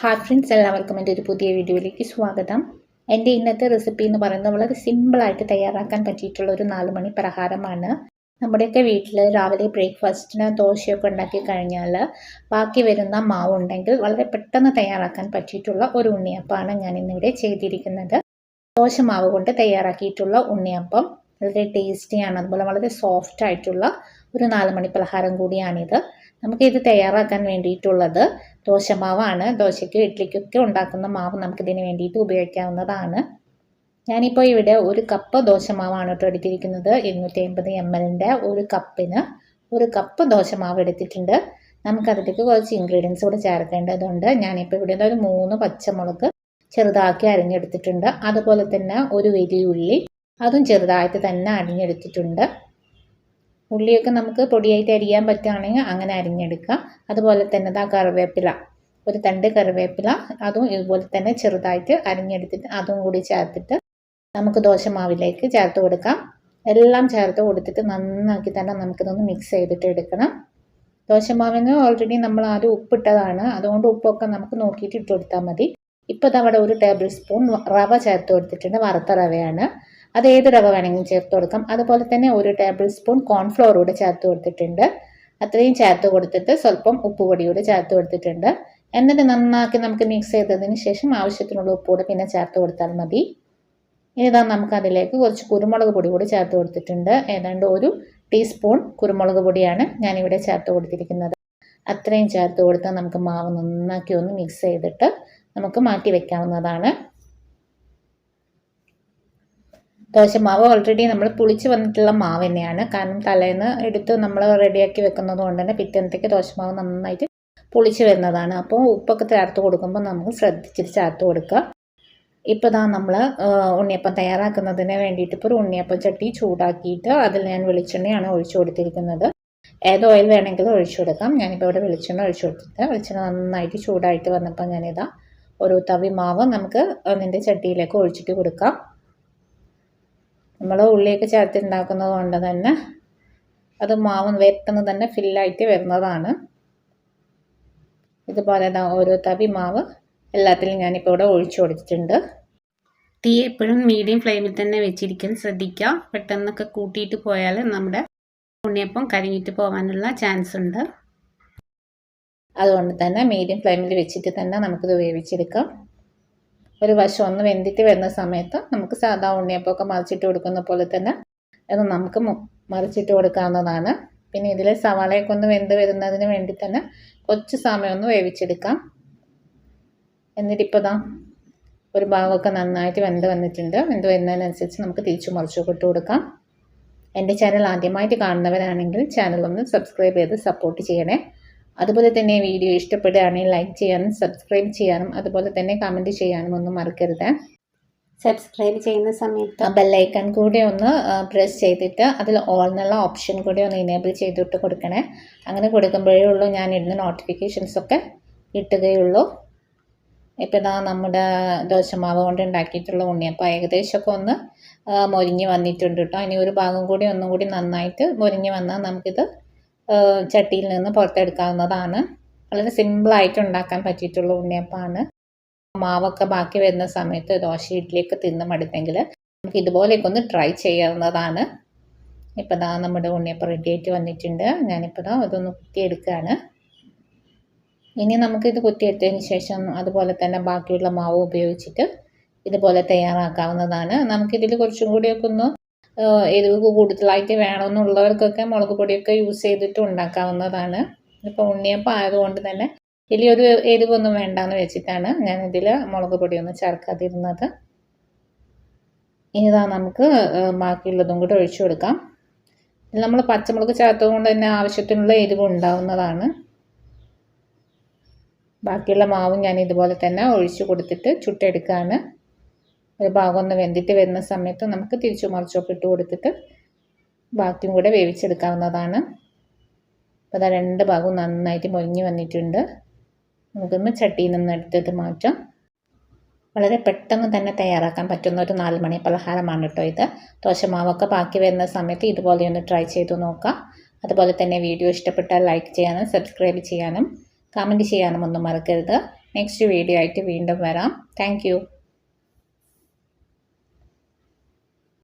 Hi friends എല്ലാവർക്കും എന്റെ ഒരു പുതിയ വീഡിയോയിലേക്ക് സ്വാഗതം. എന്റെ ഇന്നത്തെ റെസിപ്പി എന്ന് പറയുന്നത് വളരെ സിമ്പിളായിട്ട് തയ്യാറാക്കാൻ പറ്റിയിട്ടുള്ള ഒരു നാല് മണി പലഹാരമാണ്. നമ്മുടെയൊക്കെ വീട്ടിൽ രാവിലെ ബ്രേക്ക്ഫാസ്റ്റിന് ദോശയൊക്കെ ഉണ്ടാക്കി കഴിഞ്ഞാൽ ബാക്കി വരുന്ന മാവ് ഉണ്ടെങ്കിൽ വളരെ പെട്ടെന്ന് തയ്യാറാക്കാൻ പറ്റിയിട്ടുള്ള ഒരു ഉണ്ണിയപ്പമാണ് ഞാൻ ഇന്നിവിടെ ചെയ്തിരിക്കുന്നത്. ദോശ മാവ് കൊണ്ട് തയ്യാറാക്കിയിട്ടുള്ള ഉണ്ണിയപ്പം. വളരെ ടേസ്റ്റിയാണ് അതുപോലെ വളരെ സോഫ്റ്റ് ആയിട്ടുള്ള ഒരു നാല് മണി പലഹാരം കൂടിയാണിത്. നമുക്കിത് തയ്യാറാക്കാൻ വേണ്ടിയിട്ടുള്ളത് ദോശമാവാണ്. ദോശയ്ക്ക് ഇഡ്ഡലിക്കൊക്കെ ഉണ്ടാക്കുന്ന മാവ് നമുക്കിതിന് വേണ്ടിയിട്ട് ഉപയോഗിക്കാവുന്നതാണ്. ഞാനിപ്പോൾ ഇവിടെ ഒരു കപ്പ് ദോശമാവാണ് കേട്ടോ എടുത്തിരിക്കുന്നത്. ഇരുന്നൂറ്റി അമ്പത് എം എല്ലിന്റെ ഒരു കപ്പിന് ഒരു കപ്പ് ദോശമാവ് എടുത്തിട്ടുണ്ട്. നമുക്കതിലേക്ക് കുറച്ച് ഇൻഗ്രീഡിയൻസ് കൂടെ ചേർക്കേണ്ടതുണ്ട്. ഞാനിപ്പോൾ ഇവിടെ ഒരു മൂന്ന് പച്ചമുളക് ചെറുതാക്കി അരിഞ്ഞെടുത്തിട്ടുണ്ട്. അതുപോലെ തന്നെ ഒരു വലിയ ഉള്ളി അതും ചെറുതായിട്ട് തന്നെ അരിഞ്ഞെടുത്തിട്ടുണ്ട്. ഉള്ളിയൊക്കെ നമുക്ക് പൊടിയായിട്ട് അരിയാൻ പറ്റുകയാണെങ്കിൽ അങ്ങനെ അരിഞ്ഞെടുക്കാം അതുപോലെ തന്നെ ഇതാ കറിവേപ്പില. ഒരു തണ്ട് കറിവേപ്പില അതും ഇതുപോലെ തന്നെ ചെറുതായിട്ട് അരിഞ്ഞെടുത്തിട്ട് അതും കൂടി ചേർത്തിട്ട് നമുക്ക് ദോശമാവിലേക്ക് ചേർത്ത് കൊടുക്കാം. എല്ലാം ചേർത്ത് കൊടുത്തിട്ട് നന്നാക്കി തന്നെ നമുക്കിതൊന്ന് മിക്സ് ചെയ്തിട്ട് എടുക്കണം. ദോശമാവിന് ഓൾറെഡി നമ്മൾ ആദ്യം ഉപ്പിട്ടതാണ്. അതുകൊണ്ട് ഉപ്പൊക്കെ നമുക്ക് നോക്കിയിട്ട് ഇട്ട് കൊടുത്താൽ മതി. ഇപ്പോൾ അവിടെ ഒരു ടേബിൾ സ്പൂൺ റവ ചേർത്ത് കൊടുത്തിട്ടുണ്ട്. വറുത്ത റവയാണ്. അത് ഏത് റവ വേണമെങ്കിലും ചേർത്ത് കൊടുക്കാം. അതുപോലെ തന്നെ ഒരു ടേബിൾ സ്പൂൺ കോൺഫ്ലോർ കൂടെ ചേർത്ത് കൊടുത്തിട്ടുണ്ട്. അത്രയും ചേർത്ത് കൊടുത്തിട്ട് സ്വല്പം ഉപ്പുപൊടി കൂടെ ചേർത്ത് കൊടുത്തിട്ടുണ്ട്. എന്നിട്ട് നന്നാക്കി നമുക്ക് മിക്സ് ചെയ്തതിന് ശേഷം ആവശ്യത്തിനുള്ള ഉപ്പ് കൂടെ പിന്നെ ചേർത്ത് കൊടുത്താൽ മതി. ഇതാ നമുക്ക് അതിലേക്ക് കുറച്ച് കുരുമുളക് പൊടി കൂടി ചേർത്ത് കൊടുത്തിട്ടുണ്ട്. ഏതാണ്ട് ഒരു ടീസ്പൂൺ കുരുമുളക് പൊടിയാണ് ഞാനിവിടെ ചേർത്ത് കൊടുത്തിരിക്കുന്നത്. അത്രയും ചേർത്ത് കൊടുത്താൽ നമുക്ക് മാവ് നന്നാക്കി ഒന്ന് മിക്സ് ചെയ്തിട്ട് നമുക്ക് മാറ്റി വെക്കാവുന്നതാണ്. ദോശമാവ് ഓൾറെഡി നമ്മൾ പുളിച്ച് വന്നിട്ടുള്ള മാവ് തന്നെയാണ്. കാരണം തലേന്ന് എടുത്ത് നമ്മൾ റെഡിയാക്കി വെക്കുന്നത് കൊണ്ട് തന്നെ പിറ്റേന്നത്തേക്ക് ദോശമാവ് നന്നായിട്ട് പുളിച്ച് വരുന്നതാണ്. അപ്പോൾ ഉപ്പൊക്കെ ചേർത്ത് കൊടുക്കുമ്പോൾ നമുക്ക് ശ്രദ്ധിച്ചിട്ട് ചേർത്ത് കൊടുക്കുക. ഇപ്പോൾ ഇതാ നമ്മൾ ഉണ്ണിയപ്പം തയ്യാറാക്കുന്നതിന് വേണ്ടിയിട്ട് ഇപ്പോൾ ഒരു ഉണ്ണിയപ്പം ചട്ടി ചൂടാക്കിയിട്ട് അതിൽ ഞാൻ വെളിച്ചെണ്ണയാണ് ഒഴിച്ചു കൊടുത്തിരിക്കുന്നത്. ഏത് ഓയിൽ വേണമെങ്കിലും ഒഴിച്ചു കൊടുക്കാം. ഞാനിപ്പോൾ ഇവിടെ വെളിച്ചെണ്ണ ഒഴിച്ചു കൊടുത്തിട്ട് വെളിച്ചെണ്ണ നന്നായിട്ട് ചൂടായിട്ട് വന്നപ്പോൾ ഞാനിതാ ഒരു തവി മാവ് നമുക്ക് അതിന്റെ ചട്ടിയിലേക്ക് ഒഴിച്ചിട്ട് കൊടുക്കാം. നമ്മൾ ഉള്ളിയൊക്കെ ചേർത്ത് ഉണ്ടാക്കുന്നത് കൊണ്ട് തന്നെ അത് മാവ് പെട്ടെന്ന് തന്നെ ഫില്ലായിട്ട് വരുന്നതാണ്. ഇതുപോലെ ഓരോ തവി മാവ് എല്ലാത്തിലും ഞാനിപ്പോൾ ഇവിടെ ഒഴിച്ചു കൊടുത്തിട്ടുണ്ട്. തീ എപ്പോഴും മീഡിയം ഫ്ലെയിമിൽ തന്നെ വെച്ചിരിക്കാൻ ശ്രദ്ധിക്കുക പെട്ടെന്നൊക്കെ കൂട്ടിയിട്ട് പോയാൽ നമ്മുടെ ഉണ്ണിയപ്പം കരിഞ്ഞിട്ട് പോകാനുള്ള ചാൻസ് ഉണ്ട്. അതുകൊണ്ട് തന്നെ മീഡിയം ഫ്ലെയിമിൽ വെച്ചിട്ട് തന്നെ നമുക്കിത് വേവിച്ചെടുക്കാം. ഒരു വശം ഒന്ന് വെന്തിട്ട് വരുന്ന സമയത്ത് നമുക്ക് സാധാ ഉണ്ണിയപ്പമൊക്കെ മറിച്ചിട്ട് കൊടുക്കുന്ന പോലെ തന്നെ അത് നമുക്ക് മറിച്ചിട്ട് കൊടുക്കാവുന്നതാണ്. പിന്നെ ഇതിൽ സവാളയൊക്കെ ഒന്ന് വെന്ത് വരുന്നതിന് വേണ്ടി തന്നെ കുറച്ച് സമയം ഒന്ന് വേവിച്ചെടുക്കാം. എന്നിട്ടിപ്പോൾ ദാ ഒരു ഭാഗമൊക്കെ നന്നായിട്ട് വെന്ത് വന്നിട്ടുണ്ട്. വെന്ത് വരുന്നതിനനുസരിച്ച് നമുക്ക് തിരിച്ചു മറിച്ചു ഇട്ട് കൊടുക്കാം. എന്റെ ചാനൽ ആദ്യമായിട്ട് കാണുന്നവരാണെങ്കിൽ ചാനൽ ഒന്ന് സബ്സ്ക്രൈബ് ചെയ്ത് സപ്പോർട്ട് ചെയ്യണേ. അതുപോലെ തന്നെ വീഡിയോ ഇഷ്ടപ്പെടുകയാണെങ്കിൽ ലൈക്ക് ചെയ്യാനും സബ്സ്ക്രൈബ് ചെയ്യാനും അതുപോലെ തന്നെ കമന്റ് ചെയ്യാനും ഒന്നും മറക്കരുത്. സബ്സ്ക്രൈബ് ചെയ്യുന്ന സമയത്ത് ആ ബെല്ലൈക്കൺ കൂടി ഒന്ന് പ്രസ് ചെയ്തിട്ട് അതിൽ ഓൾ എന്നുള്ള ഓപ്ഷൻ കൂടി ഒന്ന് ഇനേബിൾ ചെയ്തിട്ട് കൊടുക്കണേ. അങ്ങനെ കൊടുക്കുമ്പോഴേ ഉള്ളൂ ഞാൻ ഇടുന്ന നോട്ടിഫിക്കേഷൻസ് ഒക്കെ കിട്ടുകയുള്ളൂ. ഇപ്പം ഇതാ നമ്മുടെ ദോശമാവ് കൊണ്ട് ഉണ്ടാക്കിയിട്ടുള്ള ഉണ്ണിയപ്പം ഏകദേശമൊക്കെ ഒന്ന് മൊരിഞ്ഞ് വന്നിട്ടുണ്ട് കേട്ടോ ഇനി ഒരു ഭാഗം കൂടി ഒന്നും കൂടി നന്നായിട്ട് മൊരിഞ്ഞ് വന്നാൽ നമുക്കിത് ചട്ടിയിൽ നിന്ന് പുറത്തെടുക്കാവുന്നതാണ്. വളരെ സിമ്പിളായിട്ട് ഉണ്ടാക്കാൻ പറ്റിയിട്ടുള്ള ഉണ്ണിയപ്പമാണ്. മാവൊക്കെ ബാക്കി വരുന്ന സമയത്ത് ദോശ ഇഡ്ഡലിയൊക്കെ തിന്ന് മടുത്തെങ്കിൽ നമുക്ക് ഇതുപോലെയൊക്കെ ഒന്ന് ട്രൈ ചെയ്യാവുന്നതാണ്. ഇപ്പോൾ ദാ നമ്മുടെ ഉണ്ണിയപ്പം റെഡി ആയിട്ട് വന്നിട്ടുണ്ട്. ഞാനിപ്പോൾ ദാ അതൊന്ന് കുത്തിയെടുക്കുകയാണ്. ഇനി നമുക്കിത് കുത്തിയെടുത്തതിന് ശേഷം അതുപോലെ തന്നെ ബാക്കിയുള്ള മാവ് ഉപയോഗിച്ചിട്ട് ഇതുപോലെ തയ്യാറാക്കാവുന്നതാണ്. നമുക്കിതിൽ കുറച്ചും കൂടിയൊക്കെ ഒന്ന് എരിവ് കൂടുതലായിട്ട് വേണമെന്നുള്ളവർക്കൊക്കെ മുളക് പൊടിയൊക്കെ യൂസ് ചെയ്തിട്ട് ഉണ്ടാക്കാവുന്നതാണ്. ഇപ്പോൾ ഉണ്ണിയപ്പം ആയതുകൊണ്ട് തന്നെ വലിയൊരു എരിവൊന്നും വേണ്ടാന്ന് വെച്ചിട്ടാണ് ഞാനിതിൽ മുളക് പൊടിയൊന്നും ചേർക്കാതിരുന്നത്. ഇനിതാ നമുക്ക് ബാക്കിയുള്ളതും കൂടെ ഒഴിച്ചു കൊടുക്കാം. നമ്മൾ പച്ചമുളക് ചേർത്തതുകൊണ്ട് തന്നെ ആവശ്യത്തിനുള്ള എരിവ് ഉണ്ടാവുന്നതാണ്. ബാക്കിയുള്ള മാവും ഞാൻ ഇതുപോലെ തന്നെ ഒഴിച്ചു കൊടുത്തിട്ട് ചുട്ടെടുക്കുകയാണ് ഒരു ഭാഗം ഒന്ന് വെന്തിട്ട് വരുന്ന സമയത്ത് നമുക്ക് തിരിച്ചു മറിച്ചൊക്കെ ഇട്ട് കൊടുത്തിട്ട് ബാക്കിയും കൂടെ വേവിച്ചെടുക്കാവുന്നതാണ്. അപ്പോൾ അതാ രണ്ട് ഭാഗവും നന്നായിട്ട് മൊരിഞ്ഞ് വന്നിട്ടുണ്ട്. നമുക്കൊന്ന് ചട്ടിയിൽ നിന്ന് എടുത്തിട്ട് മാറ്റാം. വളരെ പെട്ടെന്ന് തന്നെ തയ്യാറാക്കാൻ പറ്റുന്ന ഒരു നാല് മണി പലഹാരമാണ് കേട്ടോ ഇത്. ദോശമാവൊക്കെ ബാക്കി വരുന്ന സമയത്ത് ഇതുപോലെ ഒന്ന് ട്രൈ ചെയ്തു നോക്കാം. അതുപോലെ തന്നെ വീഡിയോ ഇഷ്ടപ്പെട്ടാൽ ലൈക്ക് ചെയ്യാനും സബ്സ്ക്രൈബ് ചെയ്യാനും കമന്റ് ചെയ്യാനും ഒന്നും മറക്കരുത്. നെക്സ്റ്റ് വീഡിയോ ആയിട്ട് വീണ്ടും വരാം. താങ്ക്